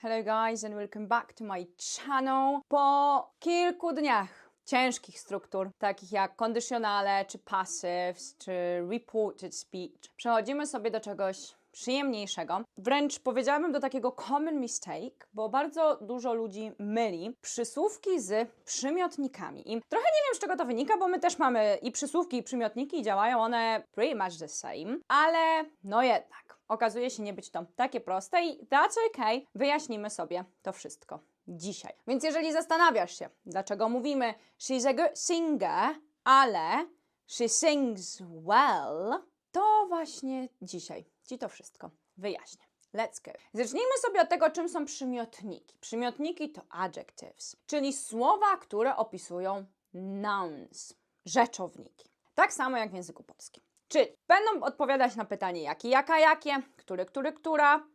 Hello guys and welcome back to my channel. Po kilku dniach ciężkich struktur, takich jak kondycjonale, czy passives, czy reported speech, przechodzimy sobie do czegoś przyjemniejszego. Wręcz powiedziałabym do takiego common mistake, bo bardzo dużo ludzi myli przysłówki z przymiotnikami. I trochę nie wiem, z czego to wynika, bo my też mamy i przysłówki, i przymiotniki, i działają one pretty much the same, ale no jednak okazuje się nie być to takie proste i that's okay. Wyjaśnimy sobie to wszystko dzisiaj. Więc jeżeli zastanawiasz się, dlaczego mówimy she's a good singer, ale she sings well, właśnie dzisiaj Ci to wszystko wyjaśnię. Let's go. Zacznijmy sobie od tego, czym są przymiotniki. Przymiotniki to adjectives, czyli słowa, które opisują nouns, rzeczowniki. Tak samo jak w języku polskim. Czyli będą odpowiadać na pytanie jaki, jaka, jakie, który, który, która,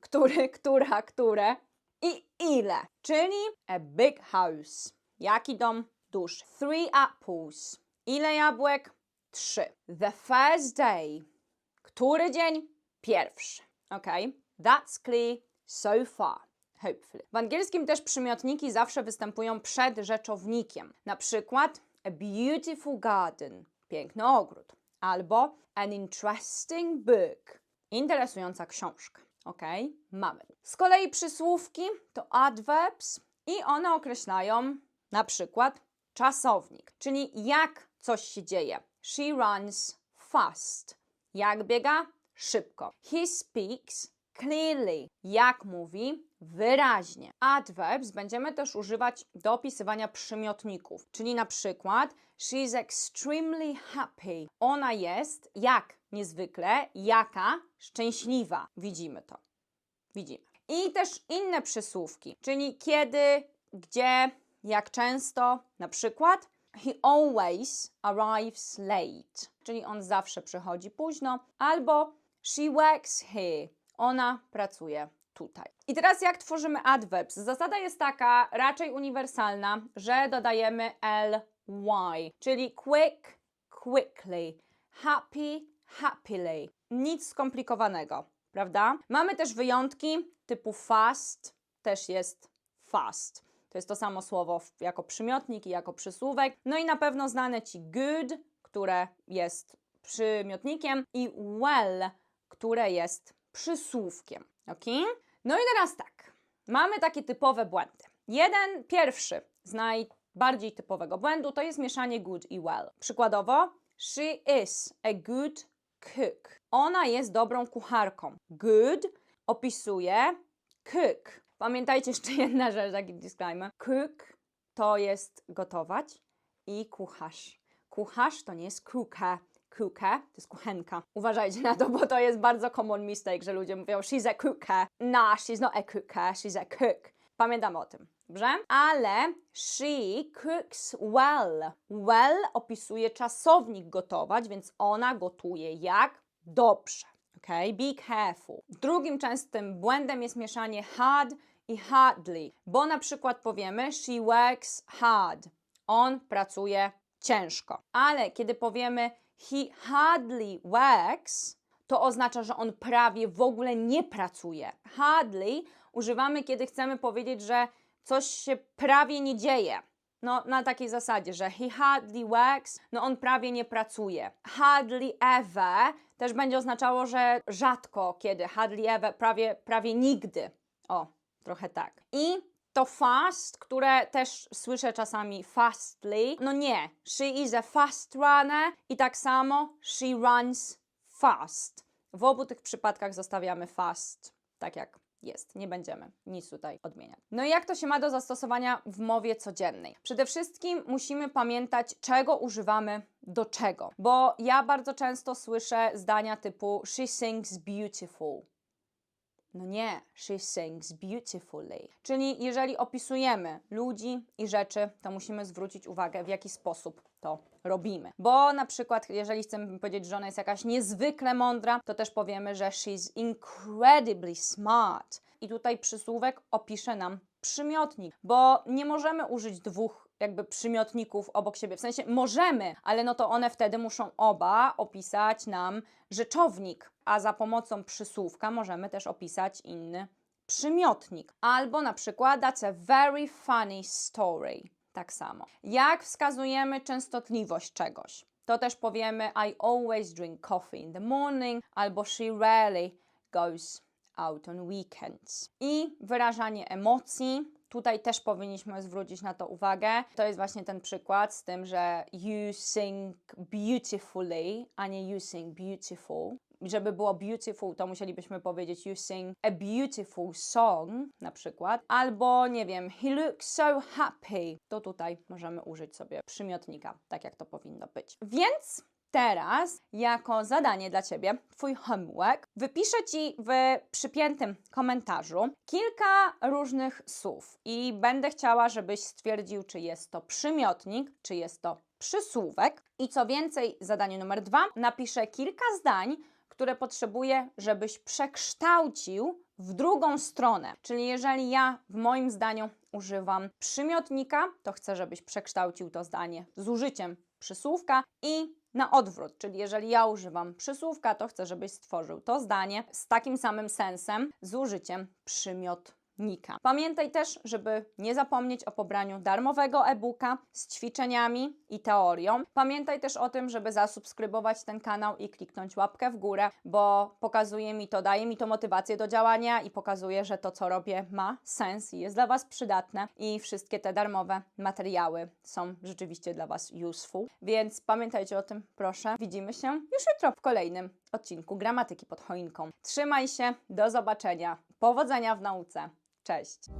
który, która, które i ile. Czyli a big house. Jaki dom? Duży. Three apples. Ile jabłek? Trzy. The first day. Który dzień? Pierwszy. Ok? That's clear so far. Hopefully. W angielskim też przymiotniki zawsze występują przed rzeczownikiem. Na przykład a beautiful garden. Piękny ogród. Albo an interesting book. Interesująca książka. Ok? Mamy. Z kolei przysłówki to adverbs i one określają na przykład czasownik, czyli jak coś się dzieje. She runs fast. Jak biega? Szybko. He speaks clearly. Jak mówi? Wyraźnie. Adverbs będziemy też używać do opisywania przymiotników, czyli na przykład she's extremely happy. Ona jest jak niezwykle, jaka szczęśliwa. Widzimy to. Widzimy. I też inne przysłówki, czyli kiedy, gdzie, jak często. Na przykład he always arrives late, czyli on zawsze przychodzi późno, albo she works here. Ona pracuje tutaj. I teraz jak tworzymy adverbs? Zasada jest taka, raczej uniwersalna, że dodajemy ly, czyli quick, quickly, happy, happily. Nic skomplikowanego, prawda? Mamy też wyjątki typu fast, też jest fast. To jest to samo słowo jako przymiotnik i jako przysłówek. No i na pewno znane Ci good, które jest przymiotnikiem i well, które jest przysłówkiem. Ok? No i teraz tak. Mamy takie typowe błędy. Jeden, pierwszy z najbardziej typowego błędu to jest mieszanie good i well. Przykładowo, she is a good cook. Ona jest dobrą kucharką. Good opisuje cook. Pamiętajcie jeszcze jedna rzecz, taki disclaimer. Cook to jest gotować i kucharz. Kucharz to nie jest cooker. Cooker to jest kuchenka. Uważajcie na to, bo to jest bardzo common mistake, że ludzie mówią she's a cooker. Nah, she's not a cooker, she's a cook. Pamiętam o tym, dobrze? Ale she cooks well. Well opisuje czasownik gotować, więc ona gotuje jak dobrze. Okay? Be careful. Drugim częstym błędem jest mieszanie hard i hardly, bo na przykład powiemy she works hard. On pracuje ciężko. Ale kiedy powiemy he hardly works, to oznacza, że on prawie w ogóle nie pracuje. Hardly używamy, kiedy chcemy powiedzieć, że coś się prawie nie dzieje. No, na takiej zasadzie, że he hardly works, no on prawie nie pracuje. Hardly ever też będzie oznaczało, że rzadko kiedy. Hardly ever, prawie, prawie nigdy. O, trochę tak. I to fast, które też słyszę czasami fastly, no nie. She is a fast runner i tak samo she runs fast. W obu tych przypadkach zostawiamy fast, tak jak jest. Nie będziemy nic tutaj odmieniać. No i jak to się ma do zastosowania w mowie codziennej? Przede wszystkim musimy pamiętać, czego używamy do czego. Bo ja bardzo często słyszę zdania typu she sings beautiful. No nie, she sings beautifully. Czyli jeżeli opisujemy ludzi i rzeczy, to musimy zwrócić uwagę, w jaki sposób to robimy. Bo na przykład, jeżeli chcemy powiedzieć, że ona jest jakaś niezwykle mądra, to też powiemy, że she's incredibly smart. I tutaj przysłówek opisze nam przymiotnik, bo nie możemy użyć dwóch jakby przymiotników obok siebie. W sensie możemy, ale no to one wtedy muszą oba opisać nam rzeczownik, a za pomocą przysłówka możemy też opisać inny przymiotnik. Albo na przykład that's a very funny story. Tak samo. Jak wskazujemy częstotliwość czegoś? To też powiemy I always drink coffee in the morning albo she rarely goes out on weekends. I wyrażanie emocji. Tutaj też powinniśmy zwrócić na to uwagę. To jest właśnie ten przykład z tym, że you sing beautifully, a nie you sing beautiful. Żeby było beautiful, to musielibyśmy powiedzieć you sing a beautiful song, na przykład. Albo, nie wiem, he looks so happy. To tutaj możemy użyć sobie przymiotnika, tak jak to powinno być. Więc Teraz, jako zadanie dla Ciebie, Twój homework, wypiszę Ci w przypiętym komentarzu kilka różnych słów i będę chciała, żebyś stwierdził, czy jest to przymiotnik, czy jest to przysłówek. I co więcej, zadanie numer dwa, napiszę kilka zdań, które potrzebuję, żebyś przekształcił w drugą stronę. Czyli jeżeli ja w moim zdaniu używam przymiotnika, to chcę, żebyś przekształcił to zdanie z użyciem przysłówka i na odwrót, czyli jeżeli ja używam przysłówka, to chcę, żebyś stworzył to zdanie z takim samym sensem z użyciem przymiotnika. Pamiętaj też, żeby nie zapomnieć o pobraniu darmowego e-booka z ćwiczeniami i teorią. Pamiętaj też o tym, żeby zasubskrybować ten kanał i kliknąć łapkę w górę, bo pokazuje mi to, daje mi to motywację do działania i pokazuje, że to, co robię, ma sens i jest dla Was przydatne i wszystkie te darmowe materiały są rzeczywiście dla Was useful. Więc pamiętajcie o tym, proszę. Widzimy się już jutro w kolejnym odcinku Gramatyki pod choinką. Trzymaj się, do zobaczenia. Powodzenia w nauce. Cześć!